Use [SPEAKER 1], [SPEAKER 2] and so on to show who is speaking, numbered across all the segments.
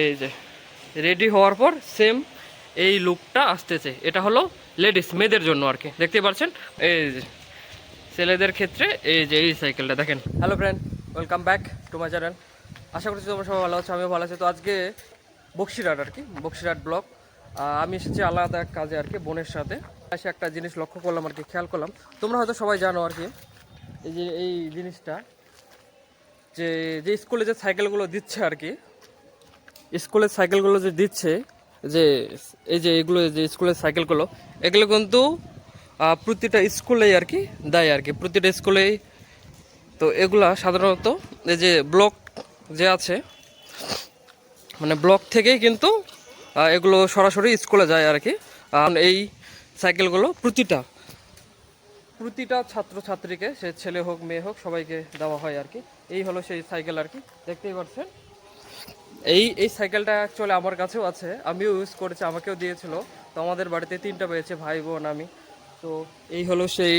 [SPEAKER 1] এই যে রেডি হওয়ার পর সেম এই লুকটা আসতেছে। এটা হলো লেডিস মেয়েদের জন্য আর কি। দেখতে পাচ্ছেন? এই যে, ছেলেদের ক্ষেত্রে এই যে, এই সাইকেলটা দেখেন। Hello friend welcome back to my channel আশা করছি তোমরা সবাই ভালো আছো, আমিও ভালো আছি। তো আজকে বক্সিরহাট আর কি, বক্সিরহাট ব্লক আমি এসেছি আলাদা কাজে আর কি, বোনের সাথে। এসে একটা জিনিস লক্ষ্য করলাম আর কি, খেয়াল করলাম। তোমরা হয়তো সবাই জানো আর কি, এই যে, এই জিনিসটা, যে যে স্কুলে যে সাইকেলগুলো দিচ্ছে আর কি স্কুলের সাইকেলগুলো যে দিচ্ছে, যে এই যে এগুলো যে স্কুলের সাইকেলগুলো, এগুলো কিন্তু প্রতিটা স্কুলেই আর কি দেয় আর কি। প্রতিটা স্কুলেই তো এগুলা সাধারণত এই যে ব্লক যে আছে মানে ব্লক থেকেই কিন্তু এগুলো সরাসরি স্কুলে যায় আর কি। এই সাইকেলগুলো প্রতিটা প্রতিটা ছাত্র ছাত্রীকে সে ছেলে হোক, মেয়ে হোক, সবাইকে দেওয়া হয় আর কি। এই হলো সেই সাইকেল আর কি। দেখতেই পাচ্ছেন? এই এই সাইকেলটা অ্যাকচুয়ালি আমার কাছেও আছে। আমিও ইউজ করেছি, আমাকেও দিয়েছিল। তো আমাদের বাড়িতে তিনটা পেয়েছে, ভাই, বোন, আমি। তো এই হলো সেই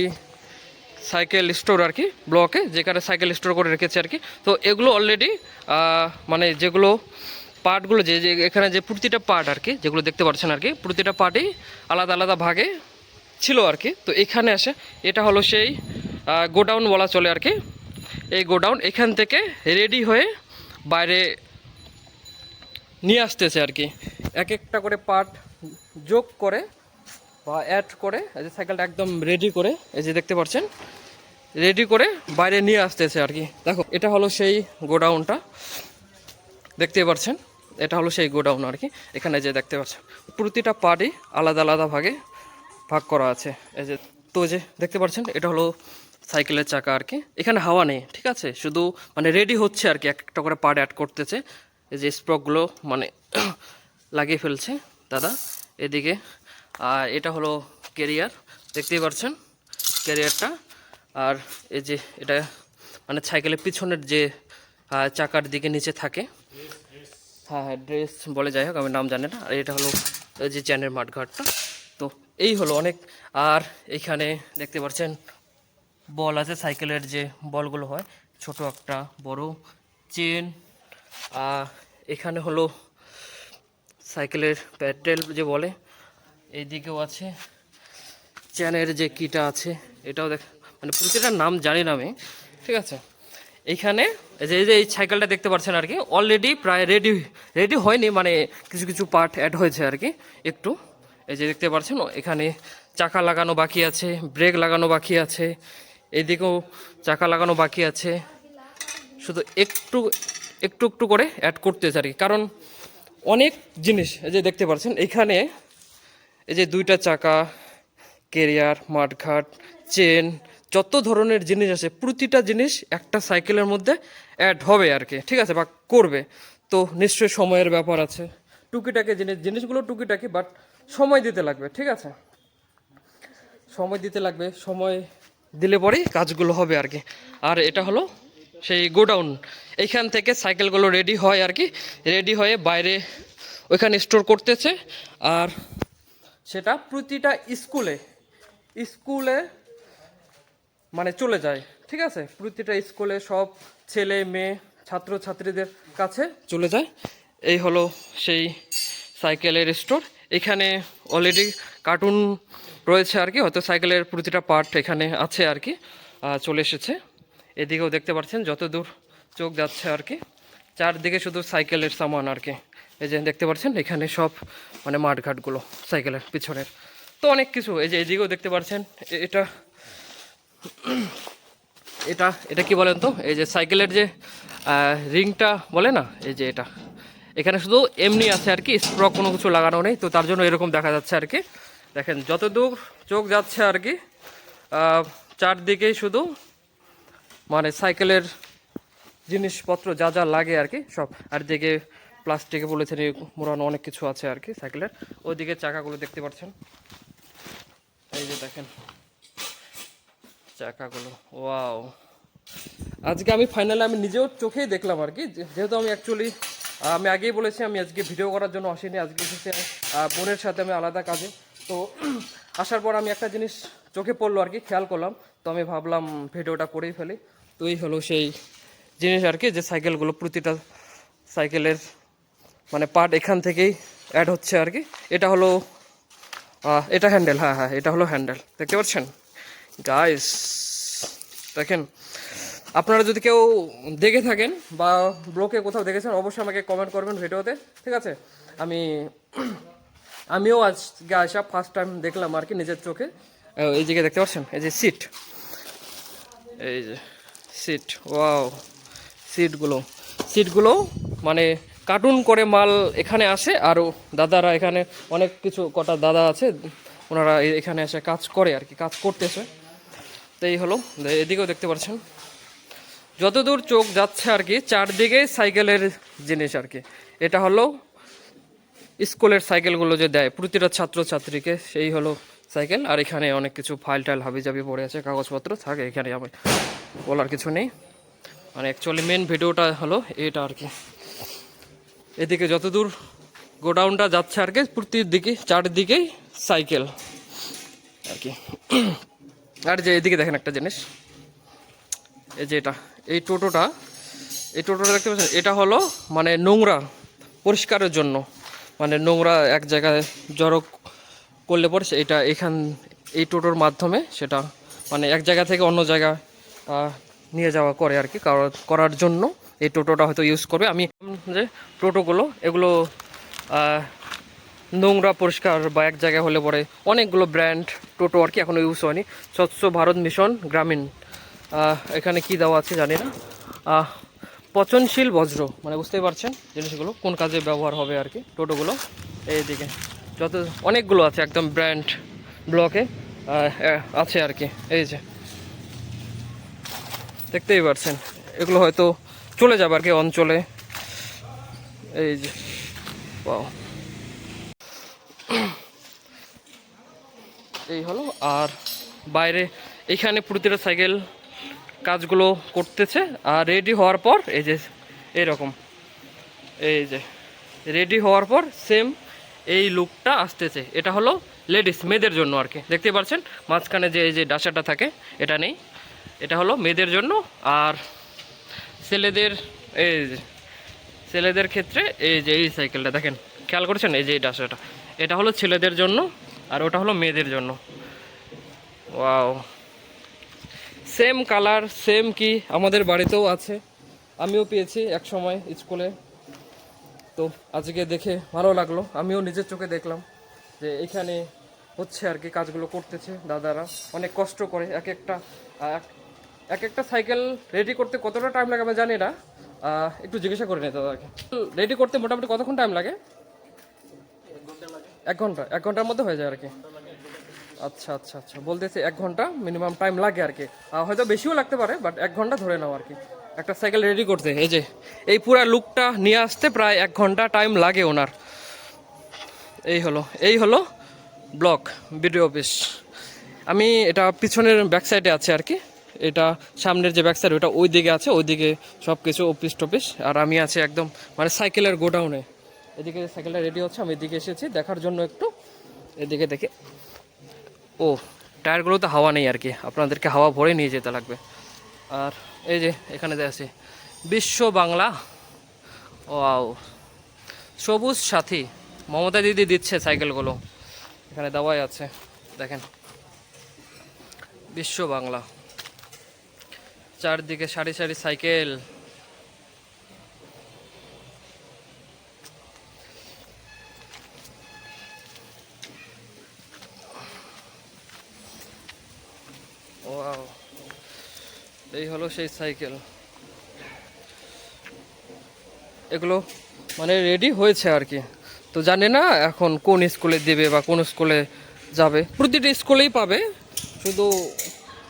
[SPEAKER 1] সাইকেল স্টোর আর কি ব্লকে যেখানে সাইকেল স্টোর করে রেখেছে আর কি। তো এগুলো অলরেডি মানে যেগুলো পার্টগুলো যে যে, এখানে যে প্রতিটা পার্ট আর কি, যেগুলো দেখতে পাচ্ছেন আর কি, প্রতিটা পার্টই আলাদা আলাদা ভাগে ছিল আর কি। তো এখানে আসে, এটা হলো সেই গোডাউন বলা চলে আর কি। এই গোডাউন এখান থেকে রেডি হয়ে বাইরে নিয়ে আসতেছে আর কি। এক একটা করে পার্ট যোগ করে বা অ্যাড করে, এই যে সাইকেলটা একদম রেডি করে, এই যে দেখতে পাচ্ছেন রেডি করে বাইরে নিয়ে আসতেছে আর কি। দেখো, এটা হলো সেই গোডাউনটা, দেখতে পাচ্ছেন, এটা হলো সেই গোডাউন আর কি। এখানে যে দেখতে পাচ্ছেন, প্রতিটা পার্টই আলাদা আলাদা ভাগে ভাগ করা আছে। এই যে, তো যে দেখতে পাচ্ছেন, এটা হলো সাইকেলের চাকা আর কি। এখানে হাওয়া নেই, ঠিক আছে? শুধু মানে রেডি হচ্ছে আর কি, এক একটা করে পার্ট অ্যাড করতেছে। এই যে স্প্রকগুলো মানে লাগিয়ে ফেলছে দাদা এদিকে। আর এটা হলো কেরিয়ার দেখতেই পাচ্ছেন ক্যারিয়ারটা। আর এই যে এটা মানে সাইকেলের পিছনের যে চাকার দিকে নিচে থাকে। হ্যাঁ হ্যাঁ ড্রেস বলে যাই হোক, আমি নাম জানি না। আর এটা হলো যে চ্যানের মাঠঘাটটা। তো এই হলো অনেক। আর এখানে দেখতে পাচ্ছেন বল আছে, সাইকেলের যে বলগুলো হয়, ছোট একটা, বড় চেন। আর এখানে হলো সাইকেলের প্যাডেল যে বলে, এইদিকেও আছে। চ্যানের যে কিটা আছে, এটাও দেখ মানে প্রতিটার নাম জানি না আমি, ঠিক আছে? এইখানে যে যে এই সাইকেলটা দেখতে পাচ্ছেন আর কি অলরেডি প্রায় রেডি রেডি হয়নি মানে কিছু কিছু পার্ট অ্যাড হয়েছে আর কি, একটু। এই যে দেখতে পাচ্ছেন, এখানে চাকা লাগানো বাকি আছে ব্রেক লাগানো বাকি আছে, এইদিকেও চাকা লাগানো বাকি আছে। শুধু একটু একটু একটু করে অ্যাড করতেছে আর কি। কারণ অনেক জিনিস, এই যে দেখতে পাচ্ছেন, এখানে এই যে দুইটা চাকা কেরিয়ার মাঠঘাট চেন যত ধরনের জিনিস আছে, প্রতিটা জিনিস একটা সাইকেলের মধ্যে অ্যাড হবে আর কি। ঠিক আছে, বা করবে। তো নিশ্চয়ই সময়ের ব্যাপার আছে। টুকিটাকি জিনিস জিনিসগুলো টুকিটাকি বাট সময় দিতে লাগবে, ঠিক আছে? সময় দিতে লাগবে, সময় দিলে পরেই কাজগুলো হবে আর কি। আর এটা হলো সেই গোডাউন, এইখান থেকে সাইকেলগুলো রেডি হয় আর কি রেডি হয়ে বাইরে ওইখানে স্টোর করতেছে। আর সেটা প্রতিটা স্কুলে স্কুলে মানে চলে যায়, ঠিক আছে? প্রতিটা স্কুলে সব ছেলে, মেয়ে ছাত্র ছাত্রীদের কাছে চলে যায়। এই হলো সেই সাইকেলের স্টোর এখানে অলরেডি কার্টুন রয়েছে আর কি, হয়তো সাইকেলের প্রতিটা পার্ট এখানে আছে আর কি চলে এসেছে। এদিকেও দেখতে পাচ্ছেন, যত দূর চোখ যাচ্ছে আর কি, চারদিকে শুধু সাইকেলের সামান আর কি। এই যে দেখতে পাচ্ছেন, এখানে সব মানে মাঠঘাটগুলো, সাইকেলের পিছনের। তো অনেক কিছু, এই যে এদিকেও দেখতে পাচ্ছেন এটা এটা এটা কি বলেন তো? এই যে সাইকেলের যে রিংটা বলে না? এই যে এটা। এখানে শুধু এমনি আছে আর কি, স্প্রক কোনো কিছু লাগানো নেই, তো তার জন্য এরকম দেখা যাচ্ছে আর কি। দেখেন, যত দূর চোখ যাচ্ছে আর কি চারদিকেই শুধু মানে সাইকেলের জিনিসপত্র যা যা লাগে আর কি, সব। আর দিকে প্লাস্টিকে বলেছেন মোড়ানো অনেক কিছু আছে আর কি সাইকেলের। ওইদিকে চাকাগুলো দেখতে পাচ্ছেন। এই যে দেখেন, চাকাগুলো, ওয়াও। আজকে আমি ফাইনালি আমি নিজেও চোখেই দেখলাম আর কি যেহেতু আমি অ্যাকচুয়ালি আমি আগেই বলেছি আমি আজকে ভিডিও করার জন্য আসিনি, আজকে এসেছি বোনের সাথে আমি আলাদা কাজে। তো আসার পর আমি একটা জিনিস চোখে পড়ল আর কি, খেয়াল করলাম তো আমি ভাবলাম ভিডিওটা করেই ফেলি। তো এই হলো সেই জিনিস আর কি, যে সাইকেলগুলো প্রতিটা সাইকেলের মানে পার্ট এখান থেকেই অ্যাড হচ্ছে আর কি। এটা হলো এটা হ্যান্ডেল হ্যাঁ হ্যাঁ এটা হলো হ্যান্ডেল দেখতে পাচ্ছেন? গাইস দেখেন, আপনারা যদি কেউ দেখে থাকেন বা ব্লকে কোথাও দেখেছেন, অবশ্যই আমাকে কমেন্ট করবেন ভিডিওতে, ঠিক আছে? আমি, আমিও আজকে আসা ফার্স্ট টাইম দেখলাম আর কি নিজের চোখে। এই জায়গায় দেখতে পাচ্ছেন? এই যে সিট এই যে সিট ওয়াও সিটগুলো সিটগুলো মানে কার্টুন করে মাল এখানে আসে আরও দাদারা এখানে অনেক কিছু, কটা দাদা আছে, ওনারা এখানে এসে কাজ করে আর কি, কাজ করতেছে। তো এই হলো এদিকেও দেখতে পাচ্ছেন। যতদূর চোখ যাচ্ছে আর কি, চারদিকে সাইকেলের জিনিস আর কি। এটা হলো স্কুলের সাইকেলগুলো যে দেয়, প্রতিটা ছাত্র ছাত্রীকে সেই হলো সাইকেল, আর এখানে অনেক কিছু ফাইল টাইল হাবি জাবি পড়ে আছে, কাগজপত্র থাকে, এখানে আমি বলার কিছু নেই। মানে অ্যাকচুয়ালি মেন ভিডিওটা হলো এটা আর কি। এদিকে যতদূর গোডাউনটা যাচ্ছে আর কি প্রতিদিকে চারদিকেই সাইকেল আর কি। আর যে এদিকে দেখেন একটা জিনিস, এই যে এটা, এই টোটোটা এই টোটোটা দেখতে পাচ্ছেন? এটা হলো মানে নোংরা, পরিষ্কারের জন্য। মানে নোংরা এক জায়গায় জড়ো করলে পরে এটা এখান, এই টোটোর মাধ্যমে সেটা মানে এক জায়গা থেকে অন্য জায়গা নিয়ে যাওয়া করে আর কি, কারো- করার জন্য এই টোটোটা হয়তো ইউজ করবে। আমি যে টোটোগুলো, এগুলো নোংরা, পরিষ্কার বা এক জায়গায় হলে পরে অনেকগুলো ব্র্যান্ড টোটো আর কি এখনও ইউজ হয়নি। স্বচ্ছ ভারত মিশন গ্রামীণ। এখানে কি দেওয়া আছে জানি না। পচনশীল বজ্র মানে বুঝতেই পারছেন জিনিসগুলো, কোন কাজে ব্যবহার হবে আর কি টোটোগুলো। এইদিকে। যত অনেকগুলো আছে একদম ব্র্যান্ড ব্লকে আছে আর কি, এই যে। দেখতেই পারছেন, এগুলো হয়তো চলে যাবে আর কি অঞ্চলে। এই যে. এই হলো, আর বাইরে এখানে প্রতিটা সাইকেল কাজগুলো করতেছে, আর রেডি হওয়ার পর, এই যে, এরকম। এই যে, রেডি হওয়ার পর সেম এই লুকটা আসতেছে। এটা হলো লেডিস মেয়েদের জন্য আর কি। দেখতে পাচ্ছেন মাঝখানে যে এই যে ডাসাটা থাকে, এটা নেই। এটা হলো মেয়েদের জন্য আর ছেলেদের এই ছেলেদের ক্ষেত্রে এই যে এই সাইকেলটা দেখেন, খেয়াল করেছেন? এই যে এই ডাসাটা। এটা হলো ছেলেদের জন্য আর ওটা হলো মেয়েদের জন্য। ওয়াও সেম কালার সেম কি? আমাদের বাড়িতেও আছে। আমিও পেয়েছি এক সময় স্কুলে। তো আজকে দেখে ভালো লাগল। আমিও নিজের চোখে দেখলাম যে এখানে হচ্ছে আর কি কাজগুলো করতেছে দাদারা। অনেক কষ্ট করে এক একটা এক- এক একটা সাইকেল রেডি করতে কতটা টাইম লাগে আমি জানি না। একটু জিজ্ঞাসা করে নিই দাদাকে। রেডি করতে মোটামুটি কতক্ষণ টাইম লাগে? এক ঘণ্টা, এক ঘণ্টার মধ্যে হয়ে যায় আর কি। আচ্ছা আচ্ছা আচ্ছা। বলতেছে এক ঘণ্টা মিনিমাম টাইম লাগে আর কি। হয়তো বেশিও লাগতে পারে বাট এক ঘণ্টা ধরে নাও আর কি। একটা সাইকেল রেডি করতে এই যে, এই পুরো লুকটা নিয়ে আসতে প্রায় এক ঘণ্টা টাইম লাগে ওনার। এই হলো এই হলো ব্লক ভিডিও অফিস আমি এটা পিছনের ব্যাক সাইডে আছে আর কি। এটা সামনের যে ব্যাক সাইড ওটা ওই দিকে আছে ওই দিকে সব কিছু অফিস টফিস। আর আমি আছি একদম মানে সাইকেলের গোডাউনে এদিকে সাইকেলটা রেডি হচ্ছে, আমি এদিকে এসেছি, দেখার জন্য একটু। এদিকে দেখে। ও টায়ারগুলোতে হাওয়া নেই আর কি। আপনাদেরকে হাওয়া ভরে নিয়ে যেতে লাগবে। আর এই যে এখানে আছে, বিশ্ব বাংলা। ওয়াও। সবুজ সাথী, মমতা দিদি দিচ্ছে সাইকেলগুলো। এখানে দাওয়াই আছে, দেখেন। বিশ্ব বাংলা। চারদিকে সারি সারি সাইকেল। সেই সাইকেল। এগুলো মানে রেডি হয়েছে আর কি। তো জানে না এখন কোন স্কুলে দেবে বা কোন স্কুলে যাবে। প্রতিটি স্কুলেই পাবে, শুধু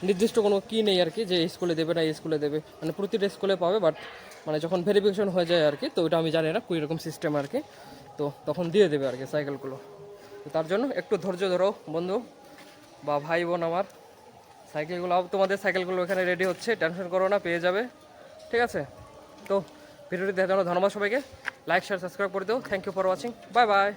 [SPEAKER 1] নির্দিষ্ট কোনো কি নেই আর কি যে স্কুলে দেবে না স্কুলে দেবে। মানে প্রতিটা স্কুলে পাবে বাট মানে যখন ভেরিফিকেশন হয়ে যায় আর কি, তো ওটা আমি জানি না কী রকম সিস্টেম আর কি। তো তখন দিয়ে দেবে আর কি সাইকেলগুলো। তার জন্য একটু ধৈর্য ধরো বন্ধু, বা ভাই বোন আমার। সাইকেলগুলো তোমাদের সাইকেলগুলো এখানে রেডি হচ্ছে টেনশন করো না, পেয়ে যাবে। ঠিক আছে? তো, ভিডিওটি দেখার জন্য ধন্যবাদ সবাইকে। লাইক শেয়ার সাবস্ক্রাইব করে দিও। Thank you for watching bye bye